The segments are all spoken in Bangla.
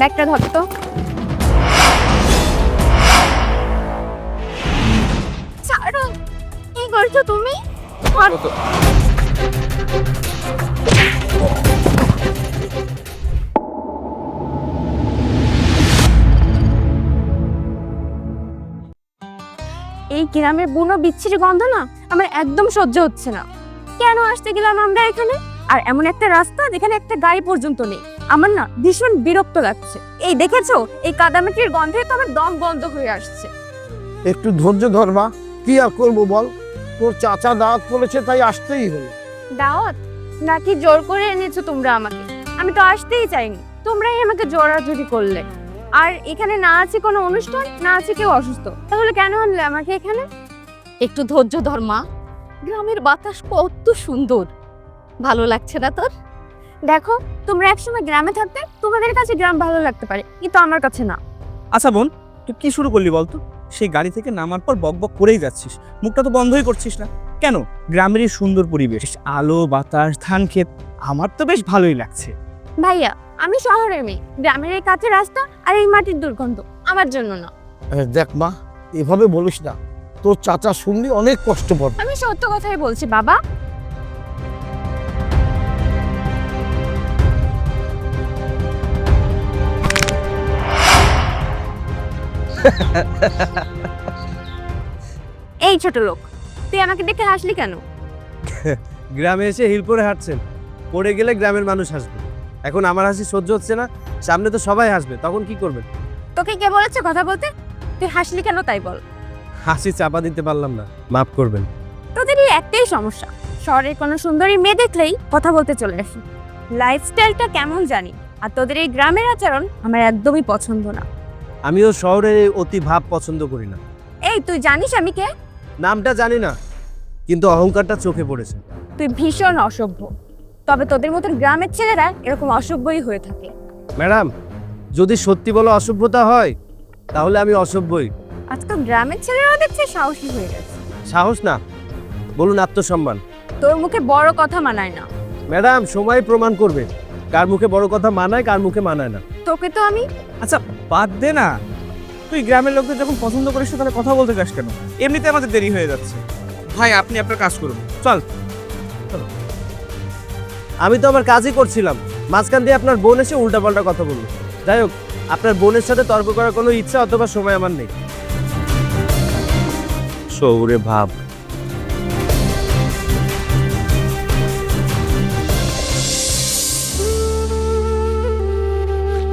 ব্যাগটা ধর তো। কি করছ তুমি? এই গ্রামের বুনো বিচ্ছিরি গন্ধ না আমার একদম সহ্য হচ্ছে না। কেন আসতে গেলাম আমরা এখানে? আর এমন একটা রাস্তা যেখানে একটা গাড়ি পর্যন্ত নেই। আমার না ভীষণ বিরক্ত লাগছে। এই দেখেছ? এই কাদামাটির গন্ধে তো আমার দম বন্ধ হয়ে আসছে। একটু ধৈর্য ধর মা। কি আর করব বল? তোর চাচা দাওয়াত করেছে তাই আসতেই হলো। দাওয়াত? নাকি জোর করে এনেছো তোমরা আমাকে? আমি তো আসতেই চাইনি। তোমরাই আমাকে জোরাজুরি করলে। আর এখানে না আছে কোনো অনুষ্ঠান? না আছে কেউ অসুস্থ? তাহলে কেন আনলে আমাকে এখানে? একটু ধৈর্য ধর মা। গ্রামের বাতাস কত সুন্দর। ভালো লাগছে না তোর? দেখো তোমরা একসময় গ্রামে থাকতে তোমাদের কাছে গ্রাম ভালো লাগতে পারে কিন্তু আমার কাছে না। আচ্ছা বোন তুই কি শুরু করলি বলতো? সেই গাড়ি থেকে নামার পর বক বক করেই যাচ্ছিস মুখটা তো বন্ধই করছিস না। কেন? গ্রামের সুন্দর পরিবেশ আলো বাতাস ধান ক্ষেত আমার তো বেশ ভালোই লাগছে। ভাইয়া আমি শহরের মেয়ে গ্রামের এই কাছে রাস্তা আর এই মাটির দুর্গন্ধ আমার জন্য না। দেখ মা এভাবে বলিস না তোর চাচা শুনলি অনেক কষ্ট পাবে। আমি সত্য কথাই বলছি বাবা। এই ছোট লোক তুই আমাকে দেখে হাসলি কেন? গ্রামে এসে হিল পরে হাঁটছেন। পড়ে গেলে গ্রামের মানুষ হাসবে। এখন আমার হাসি সহ্য হচ্ছে না সামনে তো সবাই হাসবে তখন কি করবেন? তোকে কে বলেছে কথা বলতে? তুই হাসলি কেন তাই বল। হাসি চাপা দিতে পারলাম না মাফ করবেন। তোদের এই একটাই সমস্যা শহরের কোনো সুন্দরী মেয়ে দেখলেই কথা বলতে চলে আসি। লাইফস্টাইলটা কেমন জানি আর তোদের এই গ্রামের আচরণ আমার একদমই পছন্দ না। আমিও শহরের এই অতি ভাব পছন্দ করি না। এই তুই জানিস আমি কে? নামটা জানি না কিন্তু অহংকারটা চোখে পড়েছে। তুই ভীষণ অসভ্য। তবে তোদের মতন গ্রামের ছেলেরা এরকম অসভ্যই হয়ে থাকে। ম্যাডাম যদি সত্যি বলো অসভ্যতা হয় তাহলে আমি অসভ্যই। আজকাল গ্রামের ছেলেরাও দেখছে সাহসী হয়ে গেছে। সাহস না বলুন আত্মসম্মান। তোর মুখে বড় কথা মানায় না। ম্যাডাম সময় প্রমাণ করবে। কার মুখে বড় কথা মানায় কার মুখে মানায় না। তোকে তো আমি আচ্ছা বাদ দে না। তুই গ্রামের লোকদের যখন পছন্দ করিস না, তাহলে কথা বলতে যাস কেন? এমনিতে আমাদের দেরি হয়ে যাচ্ছে। ভাই আপনি আপনার কাজ করুন। চল। আমি তো আমার কাজই করছিলাম। মাঝখান দিয়ে আপনার বোন এসে উল্টাপাল্টা কথা বলল। যাই হোক আপনার বোনের সাথে তর্ক করার কোনো ইচ্ছা অথবা সময় আমার নেই। সৌরে ভাব।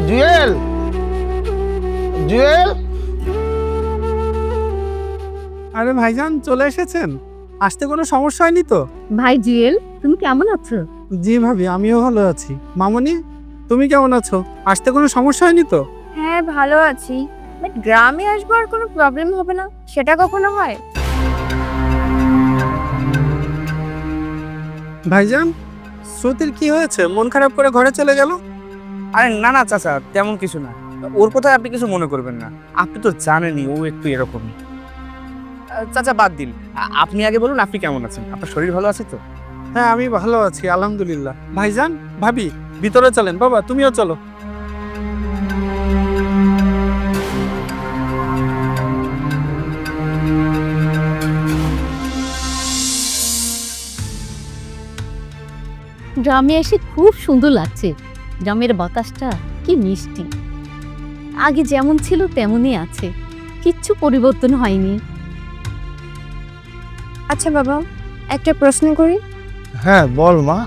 জুয়েল! জুয়েল? আরে ভাইজান চলে এসেছেন? আসতে কোনো সমস্যা হয়নি তো? ভাই জুয়েল তুমি কেমন আছো? জি ভাবি আমিও ভালো আছি। মামনি তুমি কেমন আছো? আসতে কোনো সমস্যা হয়নি তো? হ্যাঁ ভালো আছি। বাট গ্রামে আসব আর কোনো প্রবলেম হবে না। সেটা কখনো হয়? ভাইজান শ্রুতির কি হয়েছে? মন খারাপ করে ঘরে চলে গেল? আরে না না চাচা তেমন কিছু না। ওর কথায় আপনি কিছু মনে করবেন না। আপনি তো জানেনই ও একটু এরকমই। আহ, চাচা বাদ দিন। আপনি আগে বলুন আপনি কেমন আছেন? আপনার শরীর ভালো আছে তো? হ্যাঁ আমি ভালো আছি আলহামদুলিল্লাহ। ভাইজান ভাবি ভিতরে চলেন। বাবা তুমিও চলো। গ্রামে এসে খুব সুন্দর লাগছে। গ্রামের বাতাসটা কি মিষ্টি। আগে যেমন ছিল তেমনই আছে। কিচ্ছু পরিবর্তন হয়নি। আচ্ছা বাবা একটা প্রশ্ন করি? হ্যাঁ বল মা।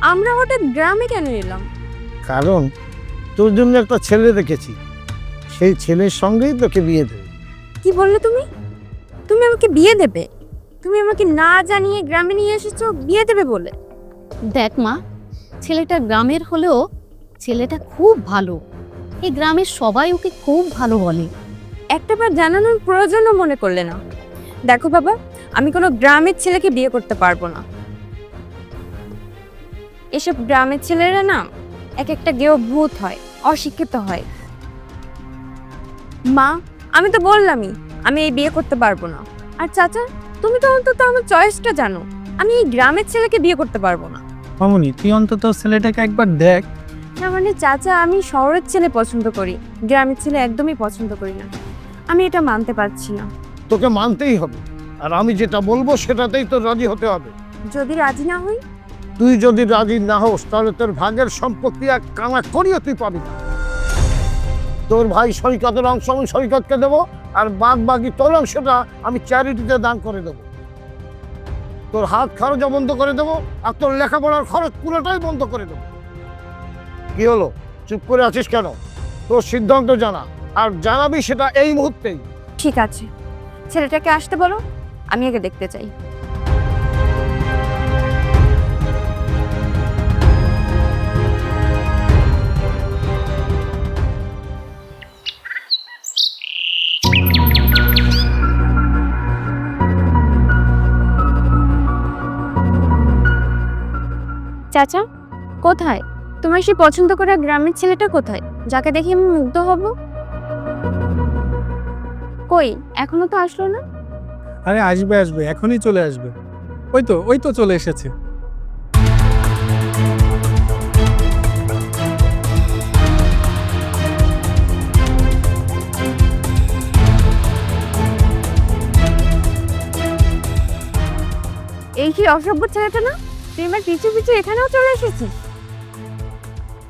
আমরা হঠাৎ গ্রামে কেন এলাম? কারণ তোর জন্য একটা ছেলে দেখেছি। সেই ছেলের সঙ্গেই তোকে বিয়ে দেবে। কি বললে তুমি? তুমি আমাকে বিয়ে দেবে? তুমি আমাকে না জানিয়ে গ্রামে নিয়ে এসেছ বিয়ে দেবে বলে? দেখ মা ছেলেটা গ্রামের হলেও ছেলেটা খুব ভালো। এই গ্রামের সবাই ওকে খুব ভালো বলে। একটাবার জানানোর প্রয়োজনও মনে করলে না। দেখো বাবা আমি কোনো গ্রামের ছেলেকে বিয়ে করতে পারব না। এসব গ্রামের ছেলেরা না এক একটা গেও ভূত হয় অশিক্ষিত হয়। মা আমি তো বললামই আমি এই বিয়ে করতে পারব না। আর চাচা তুমি তো অন্তত আমার চয়েসটা জানো আমি এই গ্রামের ছেলেকে বিয়ে করতে পারব না। মামনি তুই অন্তত ছেলেটাকে একবার দেখ। না মানে চাচা আমি শহরের ছেলে পছন্দ করি। গ্রামের ছেলে একদমই পছন্দ করি না। আমি এটা মানতে পারছি না। তোকে মানতেই হবে। আর আমি যেটা বলব সেটাতেই তোর রাজি হতে হবে। যদি রাজি না হই? তুই যদি রাজি না হোস তাহলে তোর ভাগের সম্পত্তি এক কানা করিও তুই পাবি না। তোর ভাই সৈকতের অংশ আমি সৈকতকে দেবো আর বাদ বাকি তোর অংশটা আমি চ্যারিটিতে দান করে দেবো। তোর হাত খরচা বন্ধ করে দেবো আর তোর লেখাপড়ার খরচ পুরোটাই বন্ধ করে দেবো। কি হলো? চুপ করে আছিস কেন? তোর সিদ্ধান্ত জানা। আর জানাবি সেটা এই মুহূর্তেই। ঠিক আছে। ছেলেটাকে আসতে বলো, আমি আগে দেখতে চাই। চাচা, কোথায়? তোমার সে পছন্দ করা গ্রামের ছেলেটা কোথায়? যাকে দেখে আমি মুগ্ধ হব? কই এখনও তো আসলো না? আরে আসবে আসবে এখনই চলে আসবে। ওই তো ওই তো চলে এসেছে। এই কি অসভ্য ছেলেটা না? তুই আমার পিছু পিছু এখানেও চলে এসেছিস?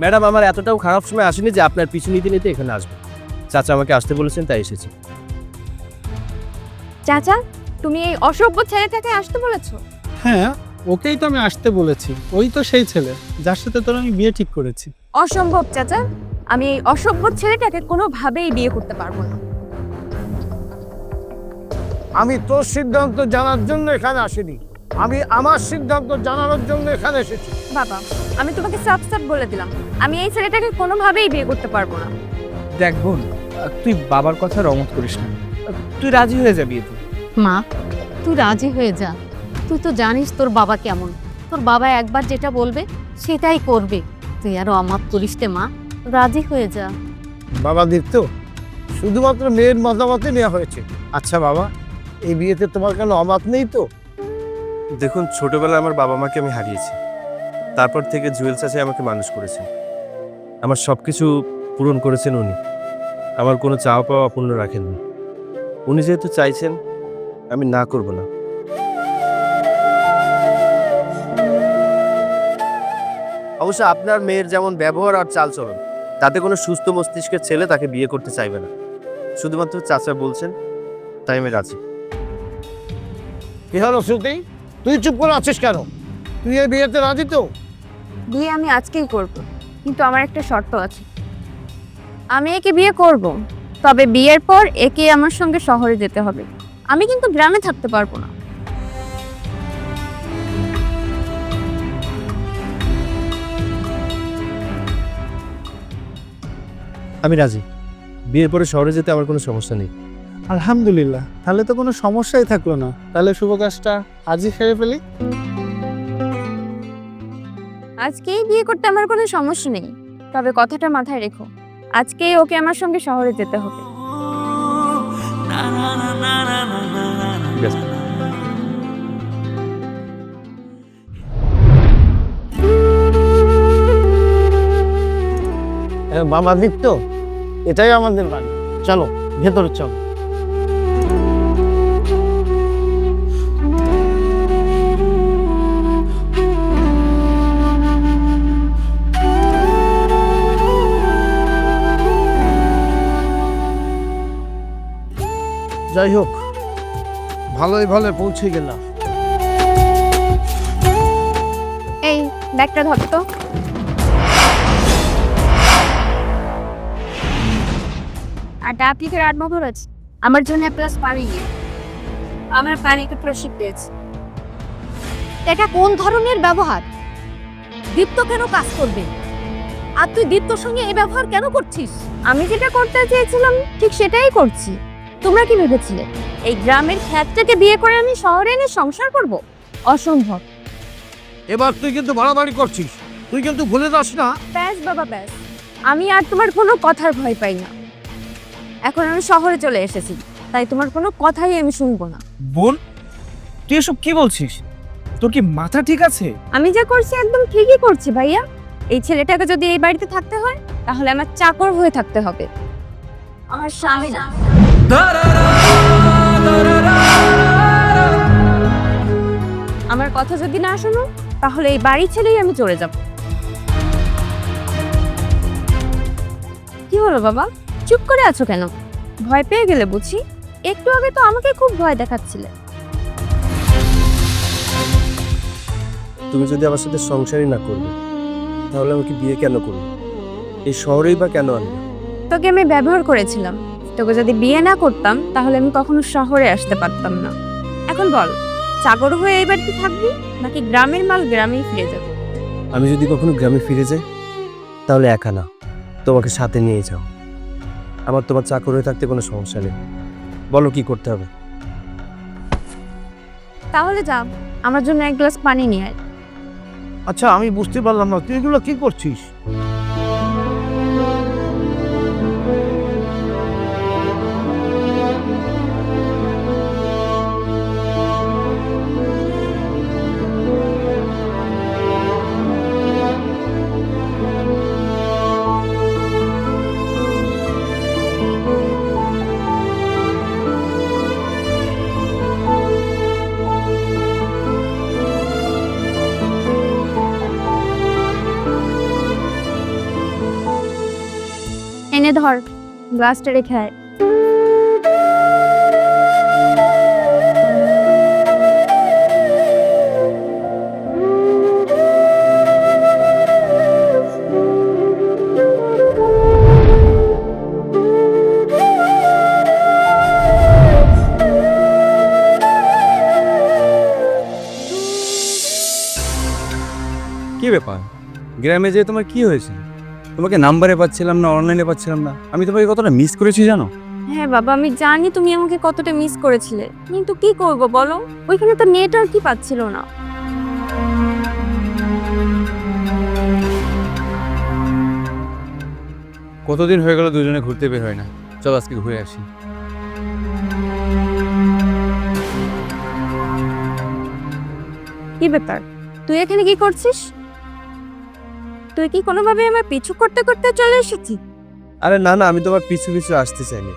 ম্যাডাম আমার এতটাও খারাপ সময় আসেনি যে আপনার পিছু নিতে নিতে এখানে আসবে। চাচা আমাকে আসতে বলেছেন তাই এসেছি। চাচা তুমি এই অসভ্য ছেলেটাকে আসতে বলেছ? হ্যাঁ ওকেই তো আমি আসতে বলেছি। ওই তো সেই ছেলে যার সাথে তোর আমি বিয়ে ঠিক করেছি। অসম্ভব চাচা। আমি এই অসভ্য ছেলেটাকে কোনোভাবেই বিয়ে করতে পারব না। আমি তোর সিদ্ধান্ত জানার জন্য এখানে আসিনি। আমি আমার সিদ্ধান্ত জানানোর জন্য এখানে এসেছি। বাবা আমি তোমাকে সাফ সাফ বলে দিলাম। আমি এই ছেলেটাকে কোনোভাবেই বিয়ে করতে পারব না। দেখ বোন তুই বাবার কথা রমত করিস না। তুই রাজি হয়ে যাবি এতে মা তুই রাজি হয়ে যা। তুই তো জানিস তোর বাবা কেমন। তোর বাবা একবার যেটা বলবে সেটাই করবে। তুই আরও আমার করিস রে মা রাজি হয়ে যা। বাবা দীপ্ত শুধুমাত্র মেয়ের মতামতে নেওয়া হয়েছে। আচ্ছা বাবা এই বিয়েতে তোমার কেন অবাক নেই তো? দেখুন, ছোটবেলায় আমার বাবা মাকে আমি হারিয়েছি। তারপর থেকে জুয়েল চাচা আমাকে মানুষ করেছেন। আমার সব কিছু পূরণ করেছেন উনি। আমার কোনো চাওয়া পাওয়া অপূর্ণ রাখেননি। উনি যেহেতু চাইছেন, আমি না করব না। অবশ্য আপনার মেয়ের যেমন ব্যবহার আর চালচলন, তাতে কোনো সুস্থ মস্তিষ্কের ছেলে তাকে বিয়ে করতে চাইবে না। শুধুমাত্র চাচা বলছেন, তাই আমি রাজি। কি হলো, শ্রুতি? তুই চুপ করে আছিস কেন? তুই এই বিয়েতে রাজি তো? বিয়ে আমি আজকেই করব কিন্তু আমার একটা শর্ত আছে। আমি একে বিয়ে করব তবে বিয়ের পর একে আমার সঙ্গে শহরে যেতে হবে। আমি কিন্তু গ্রামে থাকতে পারব না। আমি রাজি। বিয়ের পরে শহরে যেতে আমার কোনো সমস্যা নেই। আলহামদুলিল্লাহ। তাহলে তো কোনো সমস্যাই থাকল না। তাহলে শুভ কাজটা আজই সেরে ফেলি। আজকেই বিয়ে করতে আমার কোনো সমস্যা নেই। তবে কথাটা মাথায় রেখো আজকেই ওকে আমার সঙ্গে শহরে যেতে হবে। বাবা দীপ্ত এটাই আমাদের বাড়ি। চলো ভেতরে চলো। যাই হোক ভালোই ভালো পৌঁছে গেলাম। এই ব্যাগটা ধর তো। আর ডাব লিখে আট বছর আছে আমার জন্য প্লাস পানি নিয়ে। আমার পানিকে প্রসিদ্ধ পেয়েছে এটা কোন ধরনের ব্যবহার? দীপ্ত কেন কাজ করবে? আর তুই দীপ্তর সঙ্গে এই ব্যবহার কেন করছিস? আমি যেটা করতে চেয়েছিলাম ঠিক সেটাই করছি। তোমরা কি ভেবেছিলে? এই গ্রামের খ্যাতটাকে বিয়ে করে আমি শহরে এনে সংসার করব? অসম্ভব। এবার তুই কিন্তু বাড়াবাড়ি করছিস। তুই কিন্তু ভুলে যাস না। ব্যাস বাবা ব্যাস। আমি আর তোমার কোনো কথার ভয় পাই না। এখন আমি শহরে চলে এসেছি। তাই তোমার কোনো কথাই আমি শুনব না। বোন তুই এসব কি বলছিস? তোর কি মাথা ঠিক আছে? আমি যা করছি একদম ঠিকই করছি ভাইয়া। এই ছেলেটাকে যদি এই বাড়িতে থাকতে হয় তাহলে আমার চাকর হয়ে থাকতে হবে। আমার স্বামী না। আমার কথা যদি না শোনো তাহলে এই বাড়ি ছেড়েই আমি চলে যাব। কি হলো বাবা? চুপ করে আছো কেন? ভয় পেয়ে গেলে বুঝি? একটু আগে তো আমাকে খুব ভয় দেখাচ্ছিলে। তুমি যদি আমার সাথে সংসারই না করবে তাহলে আমাকে বিয়ে কেন করবে? এই শহরেই বা কেন আনবে? তোকে আমি ব্যবহার করেছিলাম। তোকে যদি বিয়ে না করতাম তাহলে আমি কখনো শহরে আসতে পারতাম না। এখন বল চাকর হয়ে এই বাড়িতে থাকবি নাকি গ্রামের মাল গ্রামেই ফিরে যাবে? আমি যদি কখনো গ্রামে ফিরে যাই তাহলে একা না। তোমাকে সাথে নিয়ে যাও। আমার তোমার চাকর হয়ে থাকতে কোনো সমস্যা নেই। বলো কি করতে হবে? তাহলে যা আমার জন্য এক গ্লাস পানি নিয়ে আয়। আচ্ছা আমি বুঝতে পারলাম না তুই এগুলো কি করছিস? এনে ধর গ্লাসটা রেখে আয়। কি ব্যাপার? গ্রামে যেয়ে তোমার কি হয়েছে? তোমাকে নাম্বারে পাচ্ছিলাম না অনলাইনে পাচ্ছিলাম না। আমি তোমাকে কতটা মিস করেছি জানো? হ্যাঁ বাবা আমি জানি তুমি আমাকে কতটা মিস করেছিলে। কিন্তু কি করব বলো? ওইখানে তো নেটওয়ার্কই পাচ্ছিল না। কতদিন হয়ে গেল দুজনে ঘুরতে বের হয় না? চল আজকে ঘুরে আসি। কি ব্যাপার? তুই এখানে কি করছিস? তুই কি কোনোভাবে আমার পিছু করতে করতে চলে এসেছিস? আরে না না আমি তোমার পিছু পিছু আসতে চাইনি।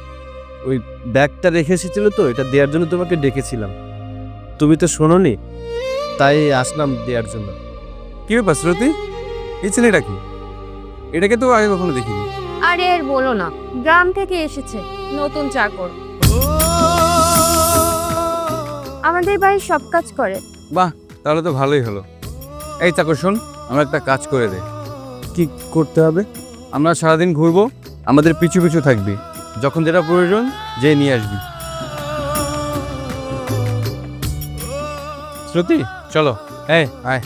ওই ব্যাগটা রেখে এসেছিল তো এটা দেওয়ার জন্য তোমাকে ডেকেছিলাম। তুমি তো শোনোনি তাই আসলাম দেওয়ার জন্য। কি ব্যাপার শ্রুতি? এই ছেলেটা কি? এটাকে তো আগে কখনো দেখিনি। আরে আর বলো না গ্রাম থেকে এসেছে নতুন চাকর। আমাদের বাড়ির সব কাজ করে। বাহ তাহলে তো ভালোই হলো। এই চাকর শোন আমরা একটা কাজ করে দে কি করতে হবে? আমরা সারাদিন ঘুরবো, আমাদের পিছু পিছু থাকবে। যখন যেটা প্রয়োজন যে নিয়ে আসবি। শ্রুতি, চলো। হ্যাঁ আয়।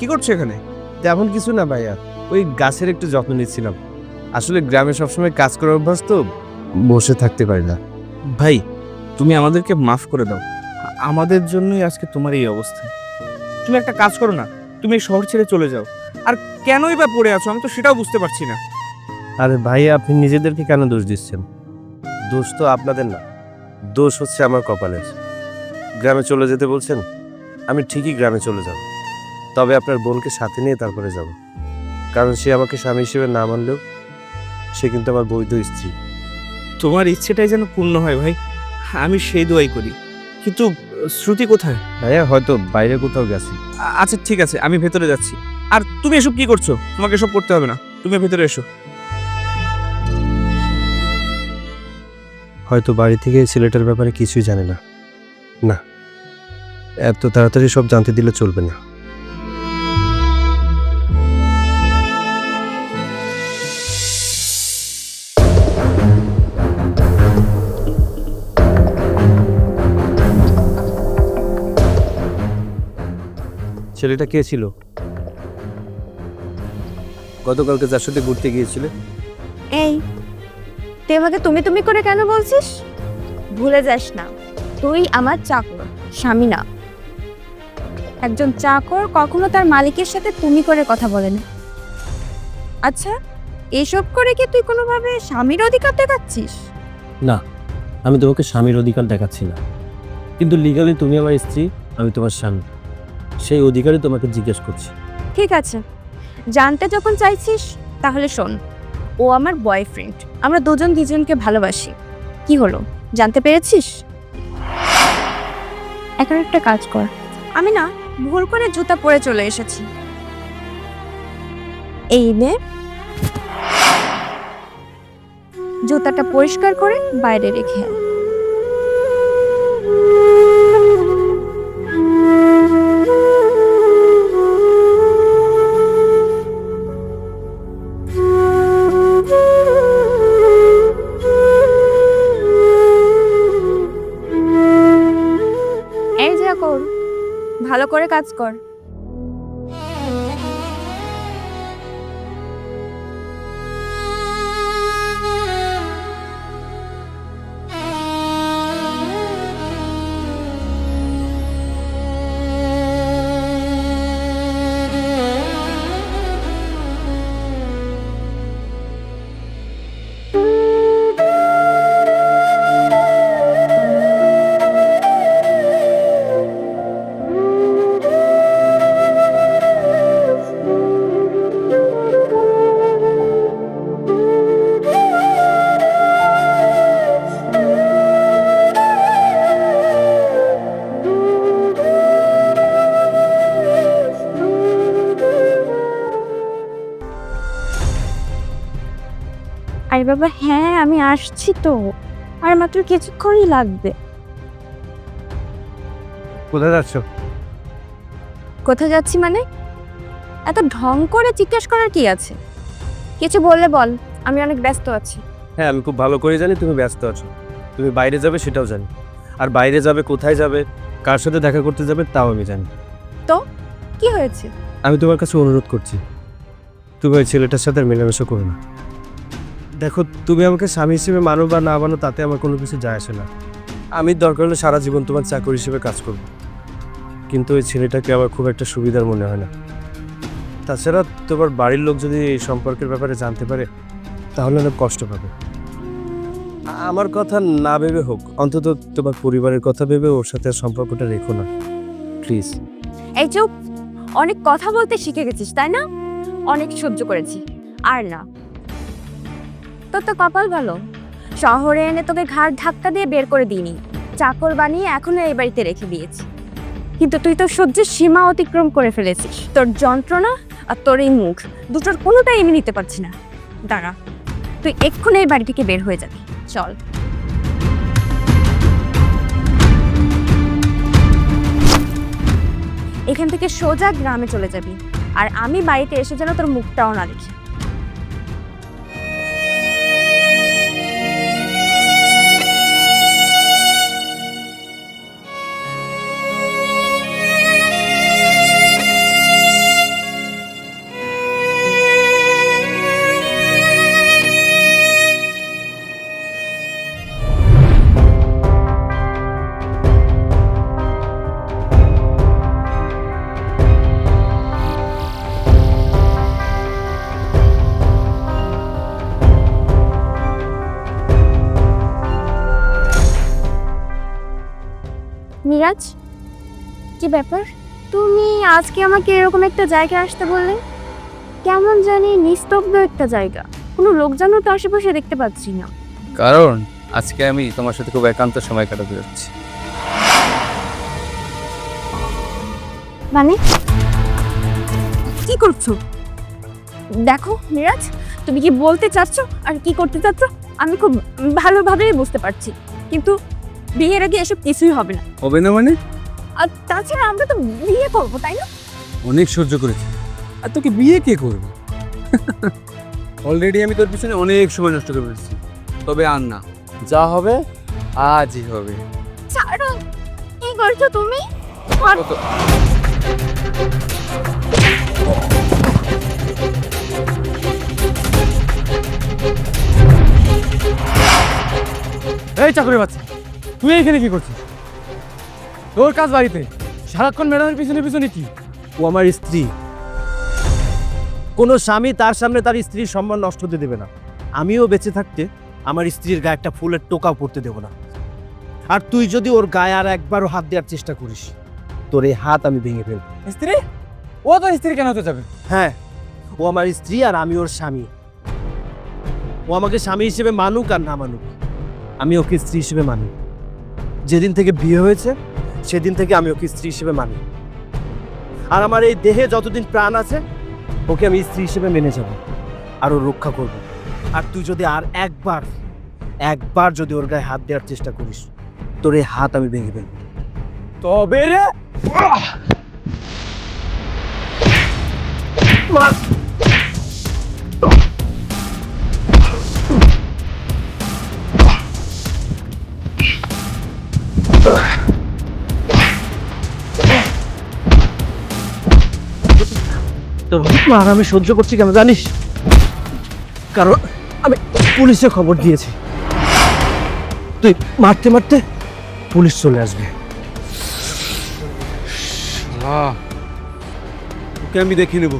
কি করছ এখানে? তেমন কিছু না ভাইয়া ওই গাছের একটু যত্ন নিচ্ছিলাম। আসলে গ্রামে সবসময় কাজ করার অভ্যাস তো বসে থাকতে পারি না। ভাই তুমি আমাদেরকে মাফ করে দাও। আমাদের জন্যই আজকে তোমার এই অবস্থা। তুমি একটা কাজ করো না তুমি এই শহর ছেড়ে চলে যাও। আর কেনই বা পড়ে আছো আমি তো সেটাও বুঝতে পারছি না। আরে ভাই আপনি নিজেদেরকে কেন দোষ দিচ্ছেন? দোষ তো আপনাদের না দোষ হচ্ছে আমার কপালের। গ্রামে চলে যেতে বলছেন আমি ঠিকই গ্রামে চলে যাব। তবে আপনার বোনকে সাথে নিয়ে তারপরে যাব। কারণ সে আমাকে স্বামী হিসেবে না মানলেও সে কিন্তু আমার বৈধ স্ত্রী। তোমার ইচ্ছেটাই যেন পূর্ণ হয় ভাই। আমি সেই দোয়াই করি। কিন্তু শ্রুতি কোথায়? ভাইয়া হয়তো বাইরে কোথাও গেছি। আচ্ছা ঠিক আছে আমি ভেতরে যাচ্ছি। আর তুমি এসব কি করছ? তোমাকে এসব করতে হবে না। তুমি ভেতরে এসো। হয়তো বাড়ি থেকে এই ছেলেটার ব্যাপারে কিছুই জানে না। না এত তাড়াতাড়ি সব জানতে দিলে চলবে না। ছেলেটা কে ছিল? গতকালকে যার সাথে ঘুরতে গিয়েছিলে। এই তুই আমাকে তুমি তুমি করে কেন বলছিস? ভুলে যাস না তুই আমার চাকর স্বামী না। একজন চাকর কখনো তার মালিকের সাথে তুমি করে কথা বলে না। আচ্ছা এসব করে কি তুই কোনোভাবে স্বামীর অধিকার দেখাচ্ছিস? না আমি তোমাকে স্বামীর অধিকার দেখাচ্ছি না। কিন্তু লিগালি তুমি আমার স্ত্রী আমি তোমার স্বামী। সেই অধিকারই তোমাকে জিজ্ঞেস করছি। ঠিক আছে। জানতে যখন চাইছিস, তাহলে শোন। ও আমার বয়ফ্রেন্ড আমরা দুজন দুজনকে ভালোবাসি। কি হলো? জানতে পেরেছিস? এখন একটা কাজ কর। আমি না, ভুল করে জুতা পরে চলে এসেছি। এই নে। জুতাটা পরিষ্কার করে বাইরে রেখে ভালো করে কাজ কর। বাবা হ্যাঁ আমি আসছি তো। আর মাত্র কিছুক্ষণই লাগবে। কোথায় যাচ্ছ? কোথায় যাচ্ছি মানে? এত ঢং করে জিজ্ঞেস করার কি আছে? কিছু বললে বল আমি অনেক ব্যস্ত আছি। হ্যাঁ আমি খুব ভালো করে জানি তুমি ব্যস্ত আছো। তুমি বাইরে যাবে সেটাও জানি। আর বাইরে যাবে কোথায় যাবে কার সাথে দেখা করতে যাবে তাও আমি জানি। তো? কি হয়েছে? আমি তোমার কাছে অনুরোধ করছি। তুমি ওই ছেলেটার সাথে মেলামেশা করো না। দেখো, তুমি আমাকে স্বামী হিসেবে মানো বা না মানো, তাতে আমার কোনো কিছু যায় আসে না। আমি দরকার হলে সারা জীবন তোমার চাকর হিসেবে কাজ করব। কিন্তু ওই ছেলেটাকে আমার খুব একটা সুবিধার মনে হয় না। তাছাড়া তোমার বাড়ির লোক যদি এই সম্পর্কের ব্যাপারে জানতে পারে, তাহলে অনেক কষ্ট পাবে। আমার কথা না ভেবে হোক, অন্তত তোমার পরিবারের কথা ভেবে ওর সাথে সম্পর্কটা রেখো না। প্লিজ। এই চুপ! অনেক কথা বলতে শিখে গেছিস, তাই না? অনেক সহ্য করেছি। আর না। তোর তো কপাল ভালো। শহরে এনে তোকে ঘাড় ধাক্কা দিয়ে বের করে দিইনি। চাকর বানিয়ে এখনও এই বাড়িতে রেখে দিয়েছি। কিন্তু তুই তো সহ্যের সীমা অতিক্রম করে ফেলেছিস। তোর যন্ত্রণা আর তোর এই মুখ, দুটোর কোনোটাই আমি নিতে পারছি না। দাঁড়া, তুই এক্ষুনি এই বাড়ি থেকে বের হয়ে যাবি। চল। এখান থেকে সোজা গ্রামে চলে যাবি। আর আমি বাড়িতে এসে যেন তোর মুখটাও না দেখি। কি ব্যাপার? তুমি আজকে আমাকে এরকম একটা জায়গায় আসতে বললে? কেমন জানি নিস্তব্ধ একটা জায়গা। কোনো লোকজনও তো আশেপাশে দেখতে পাচ্ছি না। কারণ আজকে আমি তোমার সাথে খুব একান্ত সময় কাটাতে যাচ্ছি। মানে? কি করছ? দেখো মিরাজ তুমি কি বলতে চাচ্ছ আর কি করতে চাচ্ছ? আমি খুব ভালোভাবেই বুঝতে পারছি। কিন্তু বিয়ের আগে এসব কিছুই হবে না। হবে না মানে? আর তাছাড়া আমরা তো বিয়ে করব তাই না? অনেক সহ্য করেছি। আর তোকে বিয়ে কে করবে? অলরেডি আমি তোর পিছনে অনেক সময় নষ্ট করে ফেলেছি। তবে আর না যা হবে আজই হবে। ছাড়ো কি করছ তুমি? কত? এই চাকরি পাচ্ছি তুই এখানে কি করছিস? তোর কাজ বাড়িতে? সারাক্ষণ ম্যাডামের পিছনে পিছনে কি? ও আমার স্ত্রী। কোনো স্বামী তার সামনে তার স্ত্রীর সম্মান নষ্ট হতে দেবে না। আমিও বেঁচে থাকতে আমার স্ত্রীর গায়ে একটা ফুলের টোকাও পড়তে দেবো না। আর তুই যদি ওর গায়ে আর একবারও হাত দেওয়ার চেষ্টা করিস তোর এই হাত আমি ভেঙে ফেলব। স্ত্রী? ও তো স্ত্রী কেন হতে যাবে? হ্যাঁ ও আমার স্ত্রী আর আমি ওর স্বামী। ও আমাকে স্বামী হিসেবে মানুক আর না মানুক। আমি ওকে স্ত্রী হিসেবে মানি। যেদিন থেকে বিয়ে হয়েছে সেদিন থেকে আমি ওকে স্ত্রী হিসেবে মানি। আর আমার এই দেহে যতদিন প্রাণ আছে, ওকে আমি স্ত্রী হিসেবে মেনে যাব আর ওর রক্ষা করব। আর তুই যদি আর একবার একবার যদি ওর গায়ে হাত দেওয়ার চেষ্টা করিস, তোর এই হাত আমি ভেঙে ফেলব। তবে রে! মার আমি সহ্য করছি কেন, জানিস? কারণ আমি পুলিশে খবর দিয়েছি। তুই মারতে মারতে পুলিশ চলে আসবে। আমি দেখে নেব।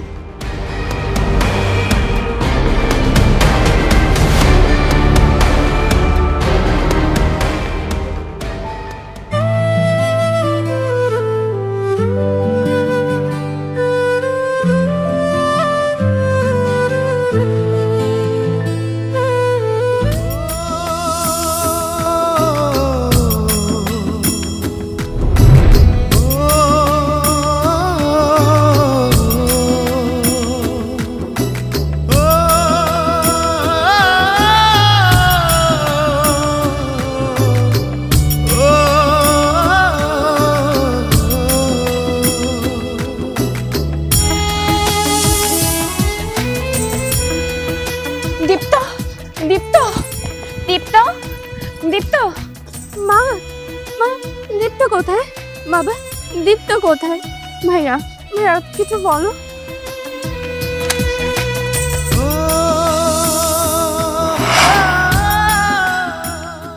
কোথায়? ভাইয়া ভাইয়া, কিছু বলো।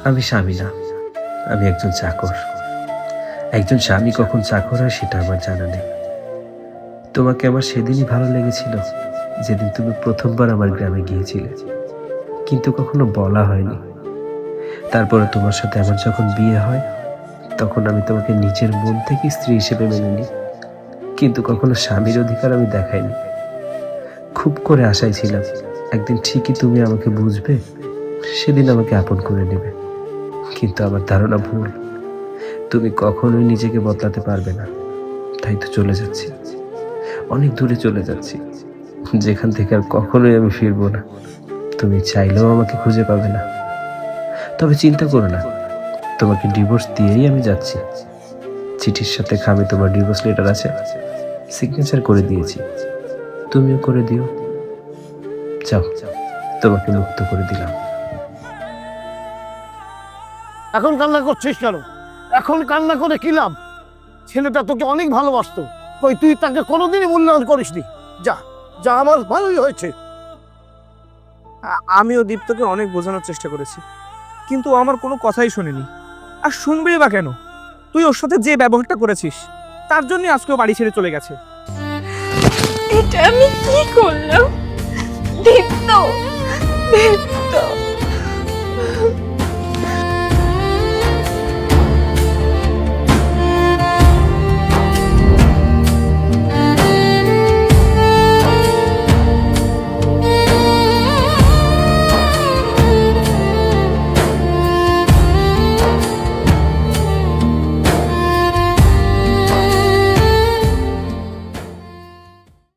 আমি স্বামী না। আমি একজন চাকর। একজন স্বামী কখন চাকর হয় সেটা আমার জানা নেই। তোমাকে আমার সেদিনই ভালো লেগেছিল, যেদিন তুমি প্রথমবার আমার গ্রামে গিয়েছিলে। কিন্তু কখনো বলা হয়নি। তারপরে তোমার সাথে আমার যখন বিয়ে হয় তখন আমি তোমাকে নিজের মন থেকে স্ত্রী হিসেবে মেনে নিই। কিন্তু কখনো স্বামীর অধিকার আমি দেখাইনি। খুব করে আশায় ছিলাম, একদিন ঠিকই তুমি আমাকে বুঝবে, সেদিন আমাকে আপন করে নেবে। কিন্তু আমার ধারণা ভুল। তুমি কখনোই নিজেকে বদলাতে পারবে না। তাই তো চলে যাচ্ছি। অনেক দূরে চলে যাচ্ছি। যেখান থেকে আর কখনোই আমি ফিরবো না। তুমি চাইলেও আমাকে খুঁজে পাবে না। তবে চিন্তা করো না। তোমাকে ডিভোর্স দিয়েই আমি যাচ্ছি। চিঠির সাথে খামে তোমার ডিভোর্স লেটার আছে। সিগনেচার করে দিয়েছি। তুমিও করে দিও। যাও তোমাকে মুক্ত করে দিলাম। এখন কান্না করছিস কেন? এখন কান্না করে কি লাভ? ছেলেটা তোকে অনেক ভালোবাসতো। কই তুই তাকে কোনোদিনই মূল্যায়ন করিসনি। যা যা আমার ভালোই হয়েছে। আমিও দীপ্তকে অনেক বোঝানোর চেষ্টা করেছি। কিন্তু আমার কোনো কথাই শোনেনি। আর শুনবি বা কেন? তুই ওর সাথে যে ব্যবহারটা করেছিস, তার জন্যই আজকেও বাড়ি ছেড়ে চলে গেছে। এটা আমি কি করলাম? দীপ্ত দীপ্ত